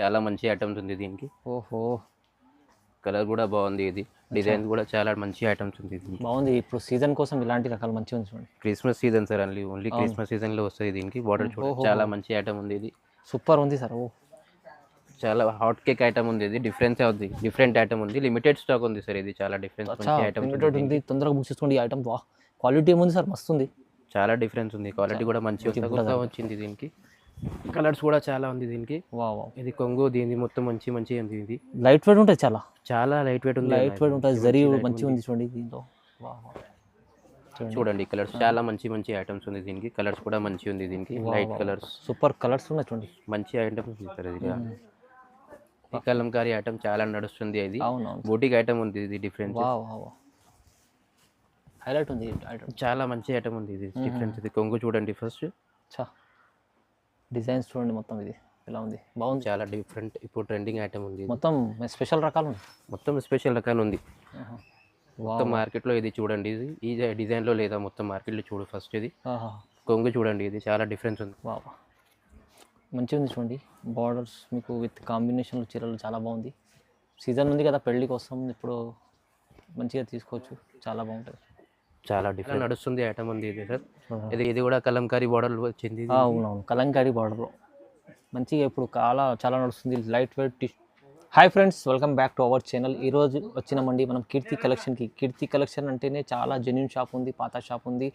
చాలా మంచి ఐటమ్స్ ఉంది దీనికి. ఓహో. కలర్ కూడా బాగుంది ఇది. డిజైన్ కూడా చాలా మంచి ఐటమ్స్ ఉంది దీనికి. బాగుంది. ఇప్పుడు సీజన్ కోసం ఇలాంటి రకాలు మంచిగా ఉంది చూడండి. Christmas season sir only only Christmas సీజన్లో వస్తుంది దీనికి. బార్డర్ చూడండి. చాలా మంచి ఐటమ్ ఉంది ఇది. సూపర్ ఉంది సార్. ఓ. చాలా హాట్ కేక్ ఐటమ్ ఉంది ఇది. డిఫరెన్స్ ఉంది. డిఫరెంట్ ఐటమ్ ఉంది. లిమిటెడ్ స్టాక్ ఉంది సార్ ఇది. చాలా డిఫరెన్స్ మంచి ఐటమ్ ఉంది తొందరగా బుక్ చేసుకోండి ఈ ఐటమ్ వా. క్వాలిటీ ఏముంది సార్? మస్తు ఉంది. చాలా డిఫరెన్స్ ఉంది. క్వాలిటీ కూడా మంచి. వచ్చింది దీనికి. కలర్స్ కూడా చాలా ఉంది దీనికి. ఇది కొంగు దీని మొత్తం మంచి మంచి ఉంది ఇది. లైట్ వెయిట్ ఉంటుంది చాలా? చాలా లైట్ వెయిట్ ఉంది లైట్ వెయిట్ ఉంటుంది మంచి జరీ మంచిగా ఉంది. చూడండి వా చూడండి. కలర్స్ చాలా మంచి మంచి ఐటమ్స్ ఉంది దీనికి. కలర్స్ కూడా మంచి ఉంది దీనికి. లైట్ కలర్స్ సూపర్ కలర్స్ ఉన్నాయి చూడండి. మంచి ఐటమ్స్ సార్ ఇది. ఈ కలంకారీ ఐటమ్ చాలా నడుస్తుంది ఇది. బోటిక్ ఐటమ్ ఉంది ఇది డిఫరెంట్ వా హైలైట్ ఉంది ఐటమ్ చాలా మంచి ఐటమ్ ఉంది ఇది. డిఫరెన్స్ ఇది. కొంగు చూడండి ఫస్ట్ చా డిజైన్స్ చూడండి మొత్తం ఇది. ఎలా ఉంది? బాగుంది. చాలా డిఫరెంట్ ఇప్పుడు ట్రెండింగ్ ఐటమ్ ఉంది. మొత్తం స్పెషల్ రకాలు ఉన్నాయి? మొత్తం స్పెషల్ రకాలు ఉంది. మొత్తం మార్కెట్లో ఇది చూడండి ఇది. ఈ డిజైన్లో లేదా మొత్తం మార్కెట్లో చూడు ఫస్ట్ ఇది. ఆహా. కొంగు చూడండి ఇది. చాలా డిఫరెన్స్ ఉంది. మంచిగా ఉంది చూడండి. బార్డర్స్ మీకు విత్ కాంబినేషన్లో చీరలు చాలా బాగుంది. సీజన్ ఉంది కదా పెళ్ళి కోసం ఇప్పుడు మంచిగా తీసుకోవచ్చు. చాలా బాగుంటుంది. చాలా డిఫరెంట్ నడుస్తుంది ఐటమ్ ఉంది ఇది సార్ ఇది ఇది కూడా కలంకారీ బార్డర్ వచ్చింది. అవునవును. కలంకారీ బార్డర్లో మంచిగా ఇప్పుడు చాలా చాలా నడుస్తుంది. Light weight hi friends welcome back to our channel ఈరోజు వచ్చినామండి మనం కీర్తి కలెక్షన్కి కీర్తి కలెక్షన్ అంటేనే చాలా జెన్యున్ షాప్ ఉంది పాత షాప్ ఉంది.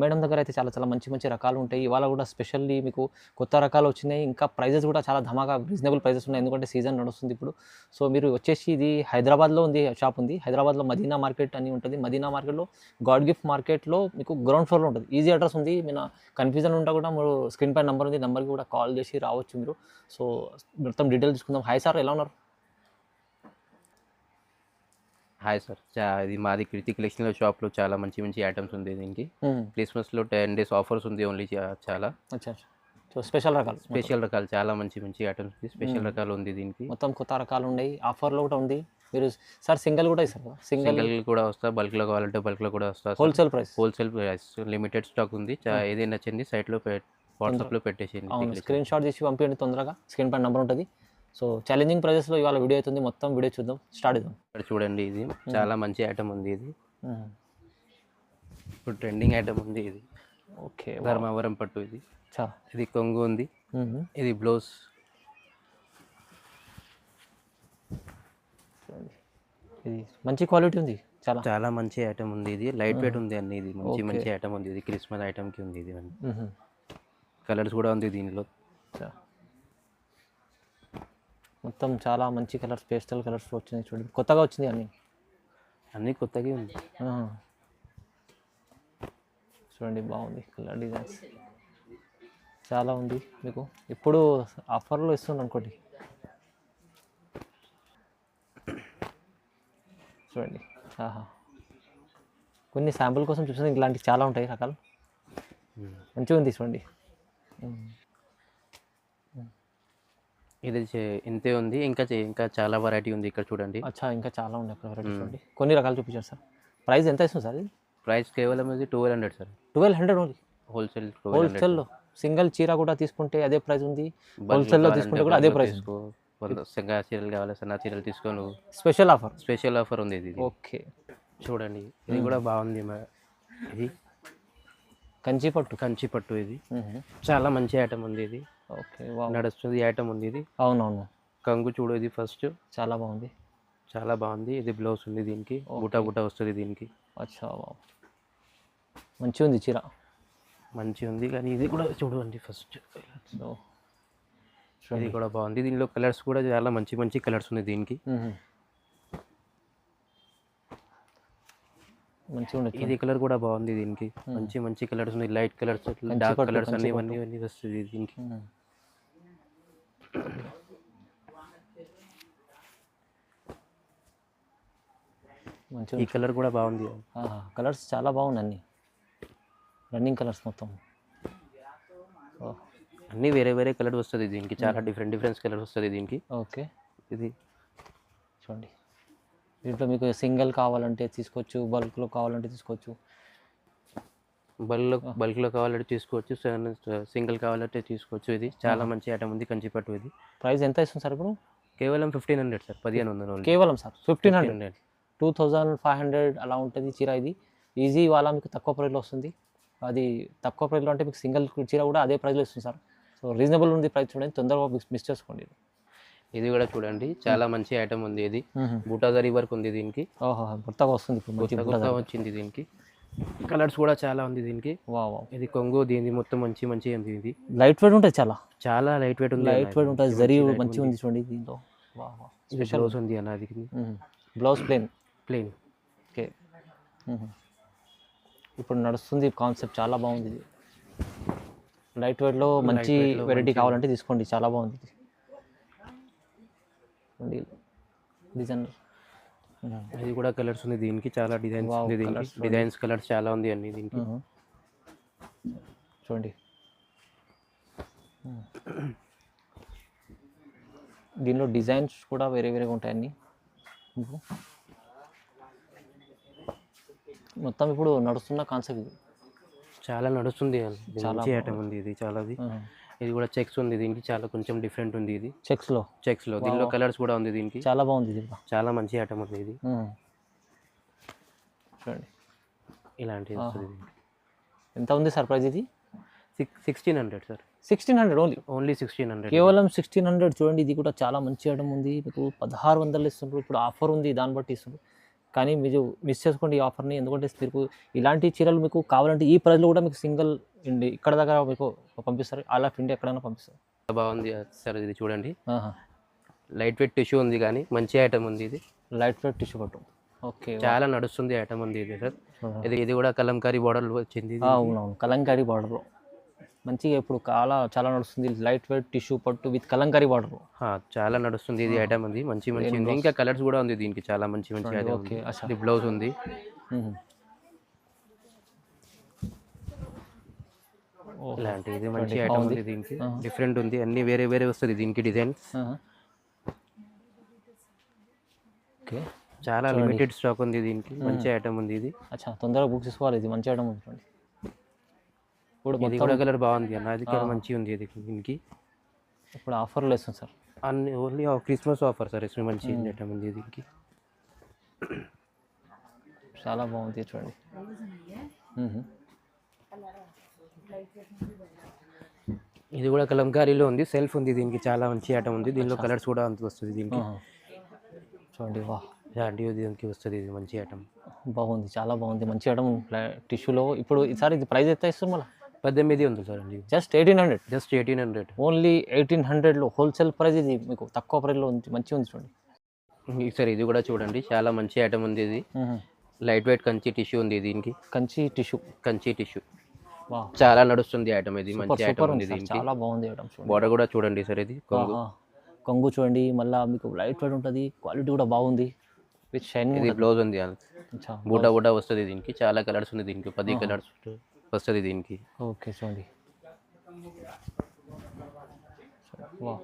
మేడం దగ్గర అయితే చాలా చాలా మంచి మంచి రకాలు ఉంటాయి. ఇవాళ కూడా స్పెషల్లీ మీకు కొత్త రకాలు వచ్చినాయి. ఇంకా ప్రైజెస్ కూడా చాలా ధమాగా రీజనబుల్ ప్రైజెస్ ఉన్నాయి. ఎందుకంటే సీజన్ నడుస్తుంది ఇప్పుడు. సో మీరు వచ్చేసి ఇది హైదరాబాద్లో ఉంది షాప్ ఉంది. హైదరాబాద్లో మదీనా మార్కెట్ అని ఉంటుంది. మదీనా మార్కెట్లో గాడ్ గిఫ్ట్ మార్కెట్లో మీకు గ్రౌండ్ ఫ్లోర్లో ఉంటుంది. ఈజీ అడ్రస్ ఉంది. మీరు కన్ఫ్యూజన్ ఉంటా కూడా మీరు స్క్రీన్ పై నెంబర్ ఉంది. నెంబర్కి కూడా కాల్ చేసి రావచ్చు మీరు. సో మొత్తం డీటెయిల్ తీసుకుందాం హాయ్ సార్ ఎలా ఉన్నారు? Hi sir. ఇది మాది కృతి కలెక్షన్లో షాప్లో చాలా మంచి మంచి ఐటమ్స్ ఉంది దీనికి. క్రిస్మస్లో టెన్ డేస్ ఆఫర్స్ ఉంది ఓన్లీ చాలా. సో స్పెషల్ రకాలు. స్పెషల్ రకాలు చాలా మంచి మంచి ఐటమ్స్ స్పెషల్ రకాలు ఉంది దీనికి. మొత్తం కొత్త రకాలు ఉన్నాయి. ఆఫర్లో కూడా ఉంది. మీరు సార్ సింగిల్ కూడా ఇస్తారు సింగిల్ కూడా వస్తా బల్క్లో కావాలంటే బల్క్లో కూడా వస్తా wholesale price. Wholesale price limited stock ఉంది. చా- ఏది నచ్చింది సైట్లో వాట్సాప్లో పెట్టేసింది అవును. స్క్రీన్ షాట్ తీసి పంపించండి తొందరగా. స్క్రీన్ పైన నెంబర్ ఉంటుంది. సో ఛాలెంజింగ్ ప్రైజెస్లో ఇవాళ వీడియో అవుతుంది. మొత్తం వీడియో చూద్దాం. స్టార్ట్ చేద్దాం. ఇక్కడ చూడండి ఇది. చాలా మంచి ఐటమ్ ఉంది ఇది. ఇప్పుడు ట్రెండింగ్ ఐటమ్ ఉంది ఇది. ఓకే ధర్మవరం పట్టు ఇది. చా. ఇది కొంగు ఉంది. ఇది బ్లౌజ్ ఇది మంచి క్వాలిటీ ఉంది. చాలా. చాలా మంచి ఐటమ్ ఉంది ఇది. లైట్ వెయిట్ ఉంది అన్ని ఇది. మంచి మంచి ఐటమ్ ఉంది ఇది. క్రిస్మస్ ఐటమ్కి ఉంది ఇది. కలర్స్ కూడా ఉంది దీనిలో. చా. మొత్తం చాలా మంచి కలర్స్ పేస్టల్ కలర్స్ వచ్చినాయి చూడండి. కొత్తగా వచ్చింది అన్ని? అన్ని కొత్తగా ఉంది. చూడండి బాగుంది కలర్ డిజైన్స్. చాలా ఉంది మీకు. ఇప్పుడు ఆఫర్లో ఇస్తుంది అనుకోండి. చూడండి. ఆహా. కొన్ని శాంపుల్ కోసం చూసిన ఇలాంటివి చాలా ఉంటాయి రకాలు. మంచిగా ఉంది చూడండి. ఇది చే- ఇంతే ఉంది. ఇంకా ఇంకా చాలా వెరైటీ ఉంది ఇక్కడ చూడండి. అచ్చా ఇంకా చాలా ఉన్నాయి అక్కడ వెరైటీ చూడండి. కొన్ని రకాలు చూపించారు సార్. ప్రైస్ ఎంత ఇస్తుంది సార్ ప్రైస్ కేవలం ఇది twelve hundred sir. Twelve hundred only wholesale హోల్సేల్లో సింగిల్ చీర కూడా తీసుకుంటే అదే ప్రైస్ ఉంది. హోల్సేల్లో తీసుకుంటే కూడా అదే ప్రైస్ సంగా చీరలు కావాలి సన్న చీరలు తీసుకో నువ్వు స్పెషల్ ఆఫర్ స్పెషల్ ఆఫర్ ఉంది ఇది. ఓకే చూడండి ఇది కూడా బాగుంది మ- ఇది. కంచి పట్టు? కంచి పట్టు ఇది. చాలా మంచి ఐటమ్ ఉంది ఇది. ఓకే నడుస్తుంది ఐటమ్ ఉంది ఇది. అవునవును. కంగు చూడు ఇది ఫస్ట్ చాలా బాగుంది. చాలా బాగుంది. ఇది బ్లౌజ్ ఉంది దీనికి. బుటా బుటా వస్తుంది దీనికి. అచ్చా వా మంచిగా ఉంది చీర. మంచి ఉంది కానీ ఇది కూడా చూడండి ఫస్ట్ ఇది కూడా బాగుంది. దీనిలో కలర్స్ కూడా చాలా మంచి మంచి కలర్స్ ఉంది దీనికి. మంచిగా ఉండొచ్చు ఇది కలర్ కూడా బాగుంది దీనికి. మంచి మంచి కలర్స్ ఉన్నాయి. లైట్ కలర్స్ డార్క్ కలర్స్ అన్ని ఇవన్నీ ఇవన్నీ వస్తుంది దీనికి. మంచిగా ఈ కలర్ కూడా బాగుంది. కలర్స్ చాలా బాగున్నాయి అన్ని. రన్నింగ్ కలర్స్ మొత్తం. అన్ని వేరే వేరే కలర్ వస్తుంది దీనికి. చాలా డిఫరెంట్ డిఫరెంట్ కలర్ వస్తుంది దీనికి. ఓకే. ఇది. చూడండి. దీంట్లో మీకు సింగిల్ కావాలంటే తీసుకోవచ్చు బల్క్లో కావాలంటే తీసుకోవచ్చు. బల్క్లో బల్క్లో కావాలంటే తీసుకోవచ్చు సింగిల్ కావాలంటే తీసుకోవచ్చు ఇది. చాలా మంచి ఐటమ్ ఉంది కంచిపట్టు ఇది. ప్రైస్ ఎంత ఇస్తుంది సార్ ఇప్పుడు? కేవలం ఫిఫ్టీన్ హండ్రెడ్ సార్ పదిహేను వందలు. కేవలం sir fifteen hundred. 1500. Two thousand five hundred అలా ఉంటుంది చీర ఇది. ఈజీ వాళ్ళ మీకు? తక్కువ ప్రైస్లో వస్తుంది. అది తక్కువ ప్రైస్లో అంటే మీకు సింగిల్ చీర కూడా అదే ప్రైస్లో ఇస్తుంది సార్. సో రీజనబుల్ ఉంది ప్రైస్ చూడండి తొందరగా మిస్ చేసుకోండి. ఇది కూడా చూడండి. చాలా మంచి ఐటమ్ ఉంది ఇది. బూటాజరీ వర్క్ ఉంది దీనికి. కొత్తగా వస్తుంది మంచి వచ్చింది దీనికి. కలర్స్ కూడా చాలా ఉంది దీనికి. ఇది కొంగు దీని మొత్తం మంచి మంచి ఉంది ఇది. లైట్ వెయిట్ ఉంటుంది చాలా? చాలా లైట్ వెయిట్ ఉంది. లైట్ వెయిట్ ఉంటుంది జరీ మంచిగా ఉంది. చూడండి దీంట్లో. వా స్పెషల్ బ్లౌజ్ ఉంది అన్న అది బ్లౌజ్ ప్లేన్ ప్లెయిన్ ఓకే. ఇప్పుడు నడుస్తుంది కాన్సెప్ట్ చాలా బాగుంది ఇది. లైట్ వెయిట్లో మంచి వెరైటీ కావాలంటే తీసుకోండి చాలా బాగుంది ఇది చూడండి డిజైన్ ఇది కూడా కలర్స్ ఉంది దీనికి చాలా డిజైన్స్ ఉంది దీనికి. డిజైన్స్ కలర్స్ చాలా ఉంది అన్ని దీనికి. చూడండి. దీనిలో డిజైన్స్ కూడా వేరే వేరేగా ఉంటాయి అన్ని మీకు? మొత్తం ఇప్పుడు నడుస్తున్న కాన్సెప్ట్ చాలా నడుస్తుంది. మంచి ఐటమ్ ఉంది. ఇది చాలా ఇది కూడా చెక్స్ ఉంది దీనికి చాలా కొంచెం డిఫరెంట్ ఉంది ఇది. చెక్స్లో? చెక్స్లో దీనిలో కలర్స్ కూడా ఉంది దీనికి. చాలా బాగుంది ఇది చాలా మంచి ఐటమ్ ఉంది ఇది. చూడండి. ఇలాంటిది వస్తుంది. ఎంత ఉంది సార్ ప్రైస్ ఇది? Six sixteen hundred sir sixteen hundred only only sixteen hundred కేవలం సిక్స్టీన్ హండ్రెడ్ చూడండి ఇది కూడా చాలా మంచి ఐటమ్ ఉంది. మీకు పదహారు వందలు ఇస్తుండ్రు ఇప్పుడు ఆఫర్ ఉంది దాన్ని బట్టి ఇస్తుండ్రు కానీ మీరు మిస్ చేసుకోండి ఈ ఆఫర్ని ఎందుకంటే మీకు ఇలాంటి చీరలు మీకు కావాలంటే ఈ ప్రైస్లో కూడా మీకు సింగిల్ ఇండి ఇక్కడ దగ్గర మీకు పంపిస్తారు. ఆల్ ఆఫ్ ఇండియా ఎక్కడైనా పంపిస్తారు. బాగుంది సార్ ఇది చూడండి. లైట్ వెయిట్ టిష్యూ ఉంది కానీ మంచి ఐటమ్ ఉంది ఇది. లైట్ వెయిట్ టిష్యూ పట్టు. ఓకే. చాలా నడుస్తుంది ఐటమ్ ఉంది ఇది సార్ ఇది ఇది కూడా కలంకారీ బార్డర్ వచ్చింది. అవునవును. కలంకారీ బార్డర్ మంచిగా ఇప్పుడు చాలా చాలా నడుస్తుంది. లైట్ వెయిట్ టిష్యూ పట్టు విత్ కలంకారీ ఆ, చాలా నడుస్తుంది. ఇది ఐటమ్ ఉంది. మంచి మంచి ఉంది. ఇంకా కలర్స్ కూడా ఉంది దీనికి. చాలా మంచి మంచి ఓకే ఉంది. ఇది బ్లౌజ్ ఉంది. ఇలాంటి ఇది మంచి ఐటమ్ ఉంది. దీనికి. డిఫరెంట్ ఉంది. అన్ని వేరే వేరే వస్తుంది దీనికి డిజైన్స్ ఓకే. చాలా లిమిటెడ్ స్టాక్ ఉంది దీనికి. మంచి ఐటమ్ ఉంది ఇది. అచ్చా తొందరగా బుక్ చేసుకోవాలి. ఇది మంచి ఐటమ్ ఉంటుంది ఇప్పుడు ఇది కూడా కలర్ బాగుంది అన్న. అది కలర్ మంచి ఉంది ఇది దీనికి. ఇప్పుడు ఆఫర్లో ఇస్తుంది సార్. అన్ని ఓన్లీ క్రిస్మస్ ఆఫర్ సార్ ఇది మంచి ఐటమ్ ఉంది దీనికి. చాలా బాగుంది చూడండి. ఇది కూడా కలంకారీలో ఉంది సెల్ఫ్ ఉంది దీనికి చాలా మంచి ఐటమ్ ఉంది. దీనిలో కలర్స్ కూడా అంత వస్తుంది దీనికి. చూడండి వా. ఇలాంటివి దీనికి వస్తుంది ఇది మంచి ఐటమ్ బాగుంది చాలా బాగుంది మంచి ఐటమ్ టిష్యూలో ఇప్పుడు ఈసారి ఇది ప్రైస్ ఎంత ఇస్తుంది మళ్ళీ? పద్దెనిమిది ఉంది సార్ అండి just eighteen hundred just eighteen hundred only eighteen హండ్రెడ్లో హోల్సేల్ ప్రైస్ ఇది మీకు తక్కువ ప్రైస్లో ఉంది మంచిగా ఉంది చూడండి. సార్ ఇది కూడా చూడండి చాలా మంచి ఐటమ్ ఉంది ఇది. లైట్ వెయిట్ కంచి టిష్యూ ఉంది దీనికి. కంచి టిష్యూ కంచి టిష్యూ చాలా నడుస్తుంది ఐటమ్ ఇది మంచి ఐటమ్ ఉంది దీనికి. చాలా బాగుంది ఐటమ్ బార్డర్ కూడా చూడండి సార్ ఇది కొంగు. కొంగు చూడండి మళ్ళీ మీకు లైట్ వెయిట్ ఉంటుంది క్వాలిటీ కూడా బాగుంది. విత్ షైనింగ్ ఇది బ్లౌజ్ ఉంది బూటా బూటా వస్తుంది దీనికి చాలా కలర్స్ ఉంది దీనికి పది కలర్స్ వస్తుంది దీనికి ఓకే చూడండి వా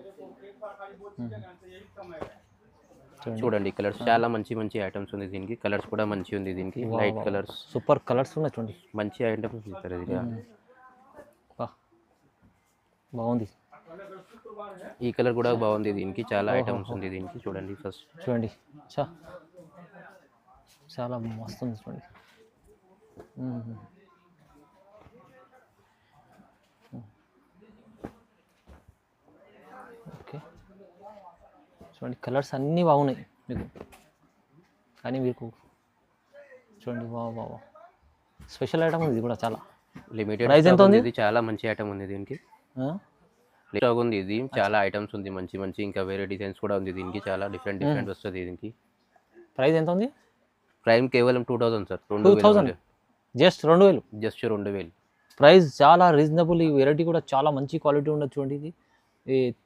చూడండి చూడండి కలర్స్ చాలా మంచి మంచి ఐటమ్స్ ఉంది దీనికి. కలర్స్ కూడా మంచి ఉంది దీనికి. లైట్ కలర్స్ సూపర్ కలర్స్ ఉన్నాయి చూడండి. మంచి ఐటమ్స్ ఉంది సార్ ఇది. వా బాగుంది. ఈ కలర్ కూడా బాగుంది దీనికి. చాలా ఐటమ్స్ ఉంది దీనికి. చూడండి ఫస్ట్ చూడండి. చా చాలా మస్తు ఉంది చూడండి. చూడండి కలర్స్ అన్నీ బాగున్నాయి మీకు. కానీ మీకు చూడండి వా వా స్పెషల్ ఐటమ్ ఉంది ఇది కూడా చాలా. లిమిటెడ్ Price ఎంత ఉంది? ఇది చాలా మంచి ఐటమ్ ఉంది దీనికి? స్టాక్ ఉంది ఇది చాలా ఐటమ్స్ ఉంది మంచి మంచి ఇంకా వేరే డిజైన్స్ కూడా ఉంది దీనికి చాలా డిఫరెంట్ డిఫరెంట్ వస్తుంది దీనికి. ప్రైస్ ఎంత ఉంది? ప్రైమ్ కేవలం two thousand sir two thousand just రెండు వేలు. జస్ట్ రెండు వేలు. ప్రైస్ చాలా రీజనబుల్ ఈ వెరైటీ కూడా చాలా మంచి క్వాలిటీ ఉండదు చూడండి ఇది.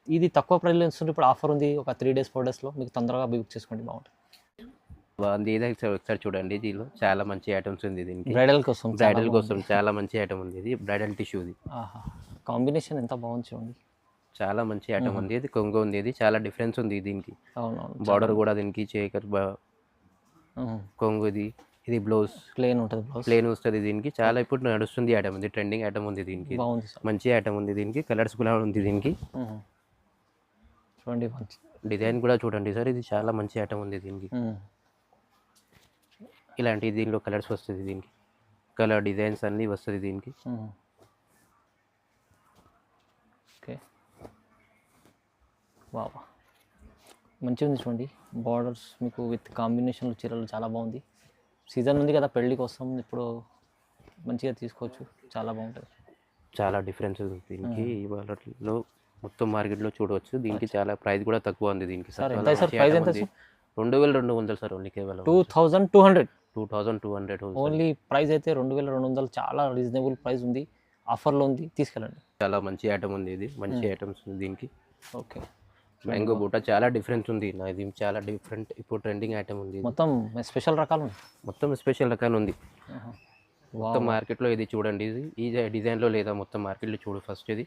ఇది తక్కువ ప్రైస్లో ఇస్తుంది ఇప్పుడు ఆఫర్ ఉంది ఒక త్రీ డేస్ ఫోర్ డేస్లో మీకు తొందరగా బుక్ చేసుకోండి బాగుంటుంది. బాగుంది ఇది ఒకసారి చూడండి దీనిలో చాలా మంచి ఐటమ్స్ ఉంది దీనికి. బ్రైడల్ కోసం బ్రైడల్ కోసం చాలా మంచి ఐటమ్ ఉంది ఇది బ్రైడల్ టిష్యూ ఇది ఆహా కాంబినేషన్ ఎంత బాగుంది చూడండి. చాలా మంచి ఐటమ్ ఉంది ఇది కొంగు ఉంది ఇది చాలా డిఫరెన్స్ ఉంది దీనికి. బార్డర్ కూడా దీనికి చేకర్ బా- ఉహు. కొంగు ఇది బ్లౌజ్. ప్లేన్ ఉంటుంది బ్లౌజ్. ప్లేన్ వస్తుంది దీనికి. చాలా ఇప్పుడు నడుస్తుంది ఐటమ్ ఉంది ట్రెండింగ్ ఐటమ్ ఉంది దీనికి. బాగుంది సార్. మంచి ఐటమ్ ఉంది దీనికి. కలర్స్ కూడా ఉంది దీనికి. చూడండి మంచి. డిజైన్ కూడా చూడండి సార్. ఇది చాలా మంచి ఐటమ్ ఉంది దీనికి. ఇలాంటి దీనిలో కలర్స్ వస్తుంది దీనికి. కలర్ డిజైన్స్ అన్నీ వస్తుంది దీనికి. ఓకే. బాబా మంచిగా ఉంది చూడండి. బార్డర్స్ మీకు విత్ కాంబినేషన్లో చీరలు చాలా బాగుంది. సీజన్ ఉంది కదా పెళ్ళికి వస్తాం ఇప్పుడు మంచిగా తీసుకోవచ్చు. చాలా బాగుంటుంది. చాలా డిఫరెన్స్ ఉంది దీనికి. ఇవాళలో మొత్తం మార్కెట్లో చూడవచ్చు. దీనికి చాలా ప్రైస్ కూడా తక్కువ ఉంది దీనికి. సార్. రెండు వేల రెండు వందలు సార్ ఓన్లీ కేవలం. Two thousand two hundred. Two thousand two hundred only price అయితే రెండు వేల రెండు వందలు. చాలా రీజనబుల్ ప్రైస్ ఉంది. ఆఫర్లో ఉంది. తీసుకెళ్ళండి. చాలా మంచి ఐటమ్ ఉంది ఇది. మంచి ఐటమ్స్ ఉంది దీనికి. ఓకే. మ్యాంగో బూట చాలా డిఫరెన్స్ ఉంది. నా ఇది చాలా డిఫరెంట్ ఇప్పుడు ట్రెండింగ్ ఐటమ్ ఉంది. మొత్తం స్పెషల్ రకాలు మొత్తం స్పెషల్ రకాలు ఉంది. మొత్తం మార్కెట్లో ఇది చూడండి. ఇది ఈ డిజైన్లో లేదా మొత్తం మార్కెట్లో చూడు ఫస్ట్ ఇది.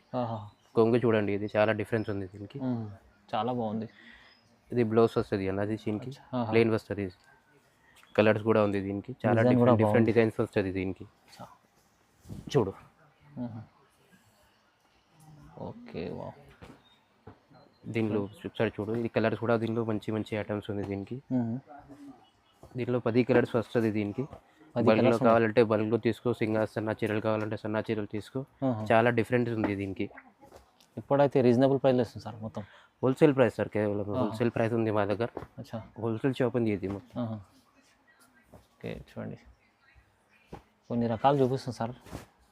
కొంగు చూడండి. ఇది చాలా డిఫరెన్స్ ఉంది దీనికి. చాలా బాగుంది. ఇది బ్లౌజ్ వస్తుంది అన్నది దీనికి. ప్లెయిన్ వస్తుంది. కలర్స్ కూడా ఉంది దీనికి. చాలా డిఫరెంట్ డిఫరెంట్ డిజైన్స్ వస్తుంది దీనికి. చూడు. ఓకే వా దీనిలో ఒకసారి చూడు ఇది కలర్స్ కూడా దీనిలో మంచి మంచి ఐటమ్స్ ఉంది దీనికి. దీనిలో పది కలర్స్ వస్తుంది దీనికి. బల్క్లో కావాలంటే బల్క్లో తీసుకో సింగా సన్నా చీరలు కావాలంటే సన్నా చీరలు తీసుకో. చాలా డిఫరెంట్ ఉంది దీనికి. ఇప్పుడైతే రీజనబుల్ ప్రైస్లో ఇస్తుంది సార్ మొత్తం. హోల్సేల్ ప్రైస్ సార్ కేవలం హోల్సేల్ ప్రైస్ ఉంది మా దగ్గర. హోల్సేల్ షాప్ ఉంది ఇది మొత్తం. ఓకే చూడండి. కొన్ని రకాలు చూపిస్తుంది సార్.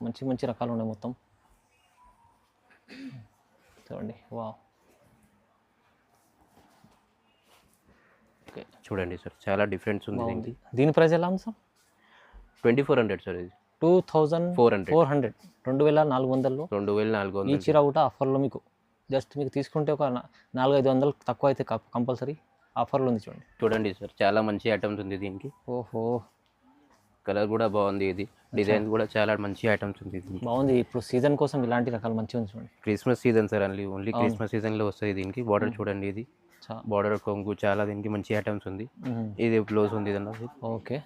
మంచి మంచి రకాలు ఉన్నాయి మొత్తం. చూడండి వా ఓకే. చూడండి సార్ చాలా డిఫరెన్స్ ఉంది దీనికి. దీని ప్రైస్ ఎలా ఉంది sir? Twenty four hundred sir ఇది. Two thousand four hundred. Four hundred రెండు వేల నాలుగు వందల్లో. రెండు వేల నాలుగు ఈ వందలు చీర కూడా ఆఫర్లో మీకు జస్ట్ మీకు తీసుకుంటే ఒక నాలుగు ఐదు వందలు తక్కువ అయితే కంపల్సరీ ఆఫర్లో ఉంది చూడండి. చూడండి సార్ చాలా మంచి ఐటమ్స్ ఉంది దీనికి. ఓహో. కలర్ కూడా బాగుంది ఇది. డిజైన్ కూడా చాలా మంచి ఐటమ్స్ ఉంది బాగుంది. ఇప్పుడు సీజన్ కోసం ఇలాంటి రకాలు మంచిగా ఉంది చూడండి. Christmas season sir only only Christmas సీజన్లో వస్తుంది దీనికి. బార్డర్ చూడండి ఇది. బార్డర్ కొంగు చాలా దీనికి మంచి ఐటమ్స్ ఉంది. ఇది బ్లౌజ్ ఉంది అన్నది ఓకే.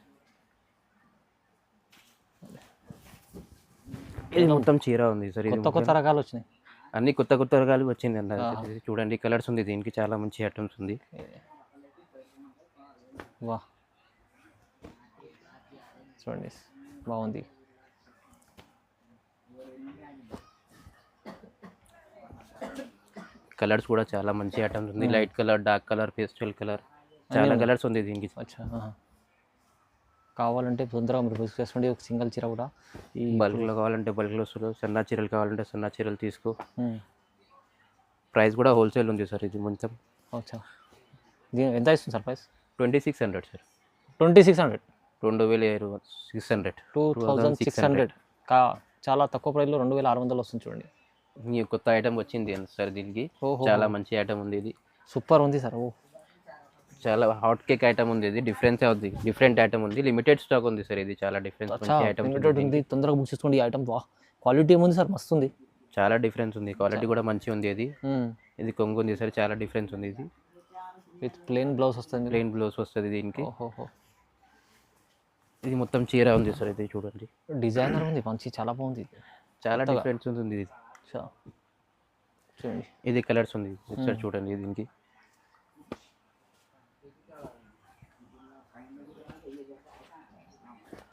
ఇది మొత్తం చీర ఉంది సార్. ఇది కొత్త కొత్త రకాలు వచ్చినాయి. అన్ని కొత్త కొత్త రకాలు వచ్చింది అన్నది ఇది చూడండి కలర్స్ ఉంది దీనికి చాలా మంచి ఐటమ్స్ ఉంది. వా. చూడండి బాగుంది. కలర్స్ కూడా చాలా మంచి ఐటమ్స్ ఉంది. Light colour dark colour pastel colour చాలా కలర్స్ ఉంది దీనికి. అచ్చా. కావాలంటే తొందరగా మీరు బుక్ చేసుకోండి ఒక సింగిల్ చీర కూడా ఈ బల్క్లో కావాలంటే బల్క్లో వస్తుంది. సన్నా చీరలు కావాలంటే సన్నా చీరలు తీసుకో. మ్మ్. ప్రైస్ కూడా హోల్సేల్ ఉంది సార్ ఇది మొత్తం. అచ్చా. దీని ఎంత ఇస్తుంది sir price? Twenty six hundred sir. Twenty six hundred? రెండు వేల six hundred two thousand six hundred. కా చాలా తక్కువ ప్రైస్లో రెండు వేల ఆరు వందలు వస్తుంది చూడండి. కొత్త ఐటమ్ వచ్చింది సార్ దీనికి. ఓహో. చాలా మంచి ఐటమ్ ఉంది ఇది. సూపర్ ఉంది సార్ ఓ. చాలా హాట్ కేక్ ఐటమ్ ఉంది ఇది. డిఫరెన్స్ అవుతుంది డిఫరెంట్ ఐటమ్ ఉంది. లిమిటెడ్ స్టాక్ ఉంది సార్ ఇది. చాలా డిఫరెన్స్ అచ్చా మంచి ఐటమ్ ఉంది. తొందరగా బుక్ చేసుకోండి ఈ ఐటమ్ వా క్వాలిటీ ఏముంది సార్? మస్తు ఉంది. చాలా డిఫరెన్స్ ఉంది. క్వాలిటీ కూడా మంచి ఉంది ఇది. ఇది కొంగు ఉంది సార్. చాలా డిఫరెన్స్ ఉంది ఇది. విత్ ప్లెయిన్ బ్లౌజ్ వస్తుంది. ప్లెయిన్ బ్లౌజ్ వస్తుంది దీనికి. ఇది మొత్తం చీర ఉంది సార్ ఇది చూడండి. డిజైనర్ ఉంది. మంచి చాలా బాగుంది. చాలా డిఫరెన్స్ ఉంది ఇది. చూడండి. ఇది కలర్స్ ఉంది. ఒకసారి చూడండి దీనికి.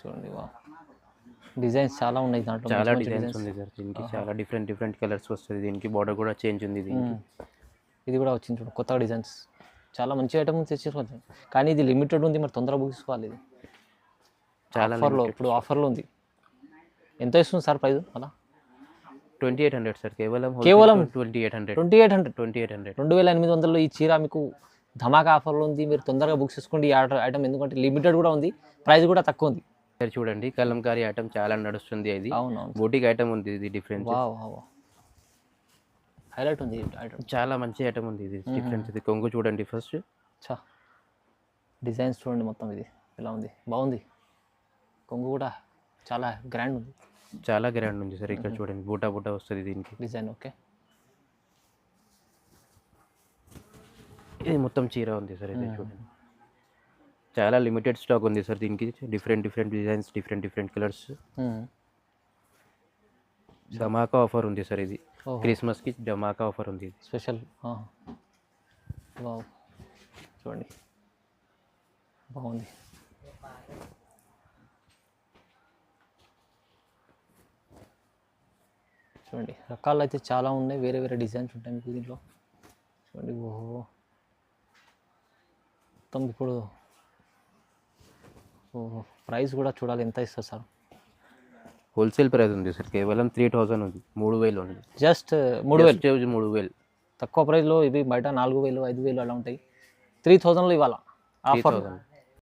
చూడండి డిజైన్స్ చాలా ఉన్నాయి దాంట్లో. చాలా డిజైన్స్. ఉంది సార్ దీనికి. చాలా డిఫరెంట్ డిఫరెంట్ కలర్స్ వస్తుంది దీనికి. బార్డర్ కూడా చేంజ్ ఉంది దీనికి. మ్మ్. ఇది కూడా వచ్చింది చూడండి కొత్త డిజైన్స్ చాలా మంచి ఐటమ్ తెచ్చేసుకోవచ్చు కానీ ఇది లిమిటెడ్ ఉంది మరి తొందరగా బుక్ చేసుకోవాలి ఇది. చాలా ఆఫర్లో ఇప్పుడు ఆఫర్లో ఉంది. ఎంత ఇస్తుంది సార్ ప్రైస్? అలా? ట్వంటీ ఎయిట్ హండ్రెడ్ సార్ కేవలం కేవలం twenty eight hundred twenty eight hundred twenty eight hundred రెండు వేల ఎనిమిది వందల్లో ఈ చీర మీకు ధమాకా ఆఫర్లో ఉంది. మీరు తొందరగా బుక్ చేసుకోండి. ఈ ఆర్డర్ ఐటమ్ ఎందుకంటే లిమిటెడ్ కూడా ఉంది. ప్రైస్ కూడా తక్కువ ఉంది. సార్ చూడండి. కలంకారీ ఐటమ్ చాలా నడుస్తుంది ఇది. అవునవును. బూటిక్ ఐటమ్ ఉంది ఇది డిఫరెన్స్ వా హైలైట్ ఉంది ఐటమ్. చాలా మంచి ఐటమ్ ఉంది ఇది డిఫరెన్స్ ఇది. కొంగు చూడండి ఫస్ట్ చా డిజైన్స్ చూడండి మొత్తం ఇది. ఎలా ఉంది? బాగుంది. కొంగు కూడా చాలా గ్రాండ్ ఉంది. చాలా గ్రాండ్ ఉంది సార్ ఇక్కడ చూడండి. బూటా బూటా వస్తుంది దీనికి. Design okay. ఇది మొత్తం చీర ఉంది సార్ ఇది చూడండి. చాలా లిమిటెడ్ స్టాక్ ఉంది సార్ దీనికి. Different different designs different different colours ధమాకా ఆఫర్ ఉంది సార్ ఇది. క్రిస్మస్కి ధమాకా ఆఫర్ ఉంది స్పెషల్ చూడండి. బాగుంది. చూడండి రకాలు అయితే చాలా ఉన్నాయి వేరే వేరే డిజైన్స్ ఉంటాయి మీకు దీంట్లో. చూడండి ఓహో. మొత్తం ఇప్పుడు ఓహో ప్రైస్ కూడా చూడాలి ఎంత ఇస్తారు సార్? హోల్సేల్ ప్రైస్ ఉంది సార్ కేవలం త్రీ థౌజండ్ ఉంది మూడు వేలు ఉంది. జస్ట్ మూడు వేలు? మూడు వేలు. తక్కువ ప్రైస్లో ఇవి బయట నాలుగు వేలు ఐదు వేలు అలా ఉంటాయి. త్రీ థౌజండ్లో ఇవాళ ఆఫర్? 3000.